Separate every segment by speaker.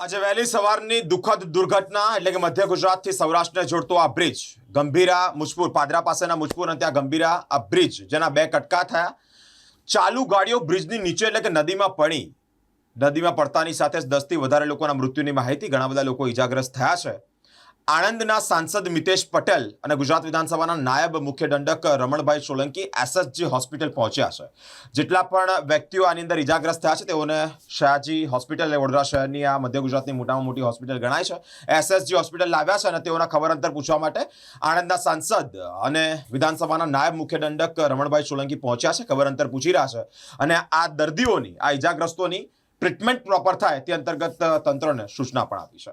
Speaker 1: આજે વહેલી સવારની દુઃખદ દુર્ઘટના એટલે કે મધ્ય ગુજરાતથી સૌરાષ્ટ્રને જોડતો આ બ્રિજ. ગંભીરા મુજપુર, પાદરા પાસેના મુજપુર અને ત્યાં ગંભીરા આ બ્રિજ, જેના બે કટકા થયા. ચાલુ ગાડીઓ બ્રિજની નીચે એટલે કે નદીમાં પડી. નદીમાં પડતાની સાથે જ દસથી વધારે લોકોના મૃત્યુની માહિતી, ઘણા બધા લોકો ઇજાગ્રસ્ત થયા છે. આણંદના સાંસદ મિતેશ પટેલ અને ગુજરાત વિધાનસભાના નાયબ મુખ્ય દંડક રમણભાઈ સોલંકી એસએસજી હોસ્પિટલ પહોંચ્યા છે. જેટલા પણ વ્યક્તિઓ આની અંદર ઈજાગ્રસ્ત થયા છે, તેઓને શાહજી હોસ્પિટલ વડોદરા શહેરની આ મધ્ય ગુજરાતની મોટામાં મોટી હોસ્પિટલ ગણાય છે. એસએસજી હોસ્પિટલ લાવ્યા છે અને તેઓના ખબર અંતર પૂછવા માટે આણંદના સાંસદ અને વિધાનસભાના નાયબ મુખ્ય દંડક રમણભાઈ સોલંકી પહોંચ્યા છે, ખબર અંતર પૂછી રહ્યા છે. અને આ દર્દીઓની, આ ઈજાગ્રસ્તોની ટ્રીટમેન્ટ પ્રોપર થાય તે અંતર્ગત તંત્રને સૂચના પણ આપી છે.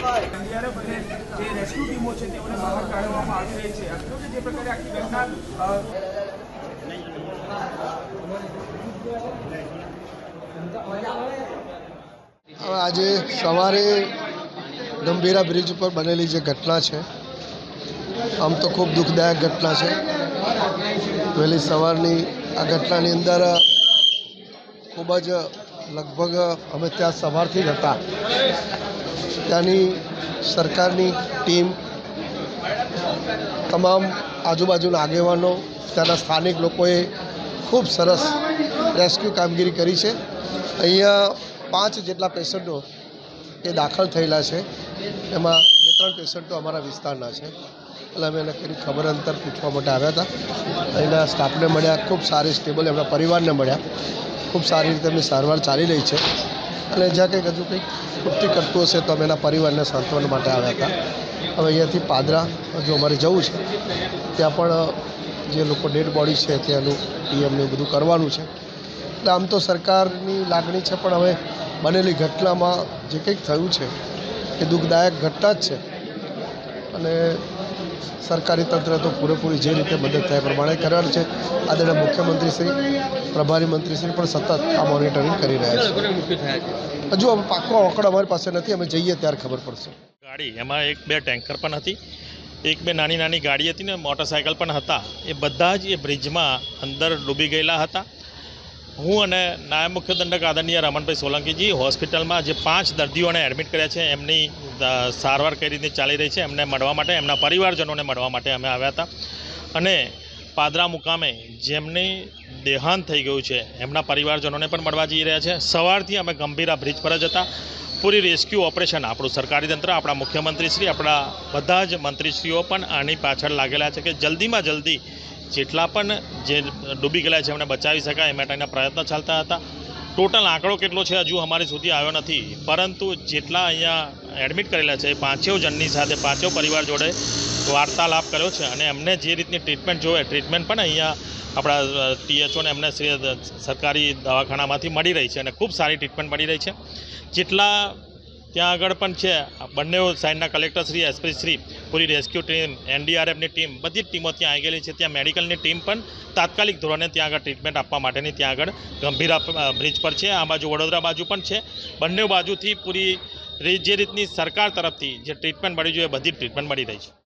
Speaker 2: એનડીઆરએફ અને જે રેસ્ક્યુ ટીમો છે તેઓને બહાર કાઢવામાં આવી રહી છે આ જોકે જે પ્રકારે આખી ઘટના અ,
Speaker 3: હવે આજે સવારે ગંભીરા બ્રિજ ઉપર બનેલી જે ઘટના છે આમ તો ખૂબ દુઃખદાયક ઘટના છે. વહેલી સવારની આ ઘટનાની અંદર ખૂબ જ લગભગ અમે ત્યાં સવારથી જ હતા. ત્યાંની સરકારની ટીમ, તમામ આજુબાજુના આગેવાનો, ત્યાંના સ્થાનિક લોકોએ ખૂબ સરસ રેસ્ક્યુ કામગીરી કરી છે. અહીંયા પાંચ જેટલા પેશન્ટો એ દાખલ થયેલા છે. એમાં બે ત્રણ પેશન્ટો અમારા વિસ્તારના છે. એટલે અમે એને કરી ખબર અંતર પૂછવા માટે આવ્યા હતા. અહીંના સ્ટાફને મળ્યા, ખૂબ સારી સ્ટેબલ એમના પરિવારને મળ્યા. ખૂબ સારી રીતે એમની સારવાર ચાલી રહી છે. અને જ્યાં કંઈક હજુ કંઈક ખૂટતી કરતું હશે તો અમે એના પરિવારને સાંત્વન માટે આવ્યા હતા. હવે અહીંયાથી પાદરા, હજુ અમારે જવું છે. ત્યાં પણ જે લોકો ડેડ બોડી છે ત્યાંનું પીએમને બધું કરવાનું છે. એટલે આમ તો સરકારની લાગણી છે, પણ હવે બનેલી ઘટનામાં જે કંઈક થયું છે, એ દુઃખદાયક ઘટના જ છે. અને સરકારી તંત્ર તો પૂરેપૂરી જે રીતે મદદ થાય પ્રમાણે કરવાનું છે. આદરણીય મુખ્યમંત્રી શ્રી પ્રભારી મંત્રી શ્રી પણ સતત આ મોનિટરિંગ કરી રહ્યા છે. હજુ હવે પાકો આંકડો અમારી પાસે નથી અમે જઈએ ત્યારે ખબર પડશે.
Speaker 4: ગાડી એમાં એક બે ટેન્કર પણ હતી એક બે નાની નાની ગાડી હતી ને મોટરસાયકલ પણ હતા. એ બધા જ એ બ્રિજમાં અંદર ડૂબી ગયેલા હતા. હું અને નાયબ મુખ્ય દંડક આદરણીય રમણભાઈ સોલંકીજી હોસ્પિટલમાં જે પાંચ દર્દીઓને એડમિટ કર્યા છે, એમની સારવાર કઈ રીતે ચાલી રહી છે, એમને મળવા માટે, એમના પરિવારજનોને મળવા માટે અમે આવ્યા હતા. અને પાદરા મુકામે જેમની દેહાંત થઈ ગયું છે, એમના પરિવારજનોને પણ મળવા જઈ રહ્યા છે. સવારથી અમે ગંભીરા બ્રિજ પર જ હતા. પૂરી રેસ્ક્યુ ઓપરેશન આપણું સરકારી તંત્ર, આપણા મુખ્યમંત્રીશ્રી, આપણા બધા જ મંત્રીશ્રીઓ પણ આની પાછળ લાગેલા છે કે જલ્દીમાં જલ્દી જેટલા પણ જે ડૂબી ગયેલા છે એમને બચાવી શકાય એ માટેના પ્રયત્નો ચાલતા હતા. ટોટલ આંકડો કેટલો છે હજુ અમારી સુધી આવ્યો નથી. પરંતુ જેટલા અહીંયા એડમિટ કરેલા છે પાંચેવ જણની સાથે પાંચેવ પરિવાર જોડે વાર્તાલાપ કર્યો છે અને એમને જે રીતની ટ્રીટમેન્ટ જોવે ટ્રીટમેન્ટ પણ અહીંયા આપણા ટીએચઓને એમને સરકારી દવાખાનામાંથી મળી રહી છે અને ખૂબ સારી ટ્રીટમેન્ટ મળી રહી છે. જેટલા ત્યાં આગળ પણ છે. બંને સાઈડના કલેક્ટર શ્રી, એસપી શ્રી, પૂરી રેસ્ક્યુ ટીમ એનડીઆરએફની ટીમ બધી જ ટીમો ત્યાં આવી ગયેલી છે. ત્યાં મેડિકલની ટીમ પણ તાત્કાલિક ધોરણે ત્યાં આગળ ટ્રીટમેન્ટ આપવા માટેની ત્યાં આગળ ગંભીરા બ્રિજ પર છે. આ બાજુ વડોદરા બાજુ પણ છે. બંને બાજુથી પૂરી જે રીતની સરકાર તરફથી જે ટ્રીટમેન્ટ મળી જોઈએ, બધી ટ્રીટમેન્ટ મળી રહી છે.